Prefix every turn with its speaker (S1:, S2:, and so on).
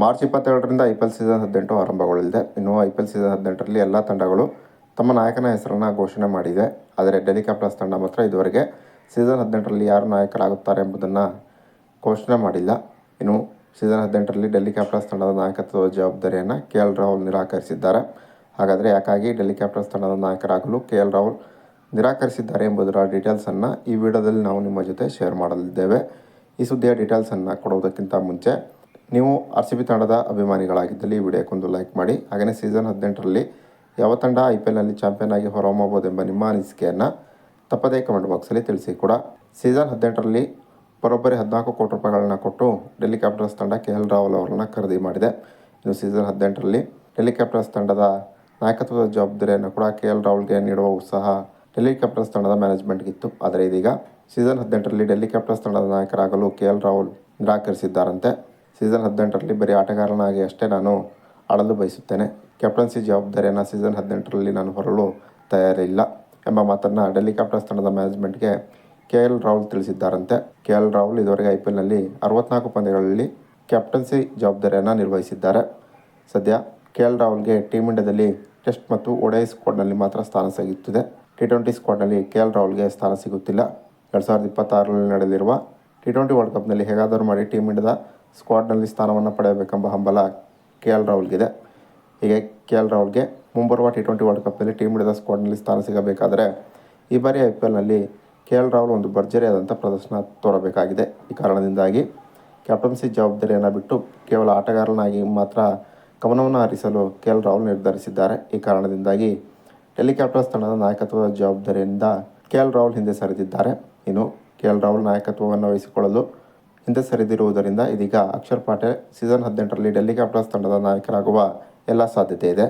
S1: March ಇಪ್ಪತ್ತೇಳರಿಂದ I P L season ಹದಿನೆಂಟು ಆರಂಭಗೊಳ್ಳಲಿದೆ. ಇನ್ನು ಐ ಪಿ ಎಲ್ ಸೀಸನ್ ಹದಿನೆಂಟರಲ್ಲಿ ಎಲ್ಲ ತಂಡಗಳು ತಮ್ಮ ನಾಯಕನ ಹೆಸರನ್ನು ಘೋಷಣೆ ಮಾಡಿದೆ. ಆದರೆ ಡೆಲ್ಲಿ ಕ್ಯಾಪಿಟಲ್ಸ್ ತಂಡ ಮಾತ್ರ ಇದುವರೆಗೆ ಸೀಸನ್ ಹದಿನೆಂಟರಲ್ಲಿ ಯಾರು ನಾಯಕರಾಗುತ್ತಾರೆ ಎಂಬುದನ್ನು ಘೋಷಣೆ ಮಾಡಿಲ್ಲ. ಇನ್ನು ಸೀಸನ್ ಹದಿನೆಂಟರಲ್ಲಿ ಡೆಲ್ಲಿ ಕ್ಯಾಪಿಟಲ್ಸ್ ತಂಡದ ನಾಯಕತ್ವದ ಜವಾಬ್ದಾರಿಯನ್ನು ಕೆ ಎಲ್ ರಾಹುಲ್ ನಿರಾಕರಿಸಿದ್ದಾರೆ. ಹಾಗಾದರೆ ಯಾಕಾಗಿ ಡೆಲ್ಲಿ ಕ್ಯಾಪಿಟಲ್ಸ್ ತಂಡದ ನಾಯಕರಾಗಲು ಕೆ ಎಲ್ ರಾಹುಲ್ ನಿರಾಕರಿಸಿದ್ದಾರೆ ಎಂಬುದರ ಡೀಟೇಲ್ಸನ್ನು ಈ ವಿಡಿಯೋದಲ್ಲಿ ನಾವು ನಿಮ್ಮ ಜೊತೆ ಶೇರ್ ಮಾಡಲಿದ್ದೇವೆ. ಈ ಸುದ್ದಿಯ ಡೀಟೇಲ್ಸನ್ನು ಕೊಡುವುದಕ್ಕಿಂತ ಮುಂಚೆ ನೀವು ಆರ್ ಸಿ ಬಿ ತಂಡದ ಅಭಿಮಾನಿಗಳಾಗಿದ್ದಲ್ಲಿ ಈ ವಿಡಿಯೋಕ್ಕೊಂದು ಲೈಕ್ ಮಾಡಿ. ಹಾಗೆಯೇ ಸೀಸನ್ ಹದಿನೆಂಟರಲ್ಲಿ ಯಾವ ತಂಡ ಐ ಪಿ ಎಲ್ನಲ್ಲಿ ಚಾಂಪಿಯನ್ ಆಗಿ ಹೊರಹೊಮ್ಮಬಹುದೆಂಬ ನಿಮ್ಮ ಅನಿಸಿಕೆಯನ್ನು ತಪ್ಪದೇ ಕಮೆಂಟ್ ಬಾಕ್ಸಲ್ಲಿ ತಿಳಿಸಿ ಕೂಡ. ಸೀಸನ್ ಹದಿನೆಂಟರಲ್ಲಿ ಬರೋಬ್ಬರಿ ಹದಿನಾಲ್ಕು ಕೋಟಿ ರೂಪಾಯಿಗಳನ್ನ ಕೊಟ್ಟು ಡೆಲ್ಲಿ ಕ್ಯಾಪಿಟಲ್ಸ್ ತಂಡ ಕೆ ಎಲ್ ರಾಹುಲ್ ಅವರನ್ನು ಖರೀದಿ ಮಾಡಿದೆ. ಇನ್ನು ಸೀಸನ್ ಹದಿನೆಂಟರಲ್ಲಿ ಡೆಲ್ಲಿ ಕ್ಯಾಪಿಟಲ್ಸ್ ತಂಡದ ನಾಯಕತ್ವದ ಜವಾಬ್ದಾರಿಯನ್ನು ಕೂಡ ಕೆ ಎಲ್ ರಾಹುಲ್ಗೆ ನೀಡುವ ಉತ್ಸಾಹ ಡೆಲ್ಲಿ ಕ್ಯಾಪಿಟಲ್ಸ್ ತಂಡದ ಮ್ಯಾನೇಜ್ಮೆಂಟ್ಗಿತ್ತು ಆದರೆ ಇದೀಗ ಸೀಸನ್ ಹದಿನೆಂಟರಲ್ಲಿ ಡೆಲ್ಲಿ ಕ್ಯಾಪಿಟಲ್ಸ್ ತಂಡದ ನಾಯಕರಾಗಲು ಕೆ ಎಲ್ ರಾಹುಲ್ ನಿರಾಕರಿಸಿದ್ದಾರಂತೆ. ಸೀಸನ್ ಹದಿನೆಂಟರಲ್ಲಿ ಬರೀ ಆಟಗಾರನಾಗಿ ಅಷ್ಟೇ ನಾನು ಆಡಲು ಬಯಸುತ್ತೇನೆ. ಕ್ಯಾಪ್ಟನ್ಸಿ ಜವಾಬ್ದಾರಿಯನ್ನು ಸೀಸನ್ ಹದಿನೆಂಟರಲ್ಲಿ ನಾನು ಹೊರಲು ತಯಾರಿಲ್ಲ ಎಂಬ ಮಾತನ್ನು ಡೆಲ್ಲಿ ಕ್ಯಾಪಿಟಲ್ಸ್ ತಂಡದ ಮ್ಯಾನೇಜ್ಮೆಂಟ್ಗೆ ಕೆ ಎಲ್ ರಾಹುಲ್ ತಿಳಿಸಿದ್ದಾರಂತೆ. ಕೆ ಎಲ್ ರಾಹುಲ್ ಇದುವರೆಗೆ ಐ ಪಿ ಎಲ್ನಲ್ಲಿ ಅರವತ್ನಾಲ್ಕು ಪಂದ್ಯಗಳಲ್ಲಿ ಕ್ಯಾಪ್ಟನ್ಸಿ ಜವಾಬ್ದಾರಿಯನ್ನು ನಿರ್ವಹಿಸಿದ್ದಾರೆ. ಸದ್ಯ ಕೆ ಎಲ್ ರಾಹುಲ್ಗೆ ಟೀಮ್ ಇಂಡಿಯಾದಲ್ಲಿ ಟೆಸ್ಟ್ ಮತ್ತು ಒಡೆ ಸ್ಕ್ವಾಡ್ನಲ್ಲಿ ಮಾತ್ರ ಸ್ಥಾನ ಸಿಗುತ್ತಿದೆ. ಟಿ ಟ್ವೆಂಟಿ ಸ್ಕ್ವಾಡ್ನಲ್ಲಿ ಕೆ ಎಲ್ ರಾಹುಲ್ಗೆ ಸ್ಥಾನ ಸಿಗುತ್ತಿಲ್ಲ. ಎರಡು ಸಾವಿರದ ಇಪ್ಪತ್ತಾರರಲ್ಲಿ ನಡೆದಿರುವ ಟಿ ಟ್ವೆಂಟಿ ವರ್ಲ್ಡ್ ಕಪ್ನಲ್ಲಿ ಹೇಗಾದರೂ ಮಾಡಿ ಟೀಮ್ ಇಂಡಿಯಾದ ಸ್ಕ್ವಾಡ್ನಲ್ಲಿ ಸ್ಥಾನವನ್ನು ಪಡೆಯಬೇಕೆಂಬ ಹಂಬಲ ಕೆ ಎಲ್ ರಾಹುಲ್ಗಿದೆ. ಹೀಗೆ ಕೆ ಎಲ್ ರಾಹುಲ್ಗೆ ಮುಂಬರುವ ಟಿ ಟ್ವೆಂಟಿ ವರ್ಲ್ಡ್ ಕಪ್ನಲ್ಲಿ ಟೀಮ್ ಇಂಡಿಯಾದ ಸ್ಕ್ವಾಡ್ನಲ್ಲಿ ಸ್ಥಾನ ಸಿಗಬೇಕಾದರೆ ಈ ಬಾರಿ ಐ ಪಿ ಎಲ್ನಲ್ಲಿ ಕೆ ಎಲ್ ರಾಹುಲ್ ಒಂದು ಭರ್ಜರಿಯಾದಂಥ ಪ್ರದರ್ಶನ ತೋರಬೇಕಾಗಿದೆ. ಈ ಕಾರಣದಿಂದಾಗಿ ಕ್ಯಾಪ್ಟನ್ಸಿ ಜವಾಬ್ದಾರಿಯನ್ನು ಬಿಟ್ಟು ಕೇವಲ ಆಟಗಾರನಾಗಿ ಮಾತ್ರ ಗಮನವನ್ನು ಹರಿಸಲು ಕೆ ಎಲ್ ರಾಹುಲ್ ನಿರ್ಧರಿಸಿದ್ದಾರೆ. ಈ ಕಾರಣದಿಂದಾಗಿ ಡೆಲ್ಲಿ ಕ್ಯಾಪಿಟಲ್ಸ್ ತಂಡದ ನಾಯಕತ್ವದ ಜವಾಬ್ದಾರಿಯಿಂದ ಕೆ ಎಲ್ ರಾಹುಲ್ ಹಿಂದೆ ಸರಿದಿದ್ದಾರೆ. ಇನ್ನು ಕೆ ಎಲ್ ರಾಹುಲ್ ನಾಯಕತ್ವವನ್ನು ವಹಿಸಿಕೊಳ್ಳಲು ಹಿಂದೆ ಸರಿದಿರುವುದರಿಂದ ಇದೀಗ ಅಕ್ಷರ್ ಪಾಟೇಲ್ ಸೀಸನ್ ಹದಿನೆಂಟರಲ್ಲಿ ಡೆಲ್ಲಿ ಕ್ಯಾಪಿಟಲ್ಸ್ ತಂಡದ ನಾಯಕರಾಗುವ ಎಲ್ಲ ಸಾಧ್ಯತೆ ಇದೆ.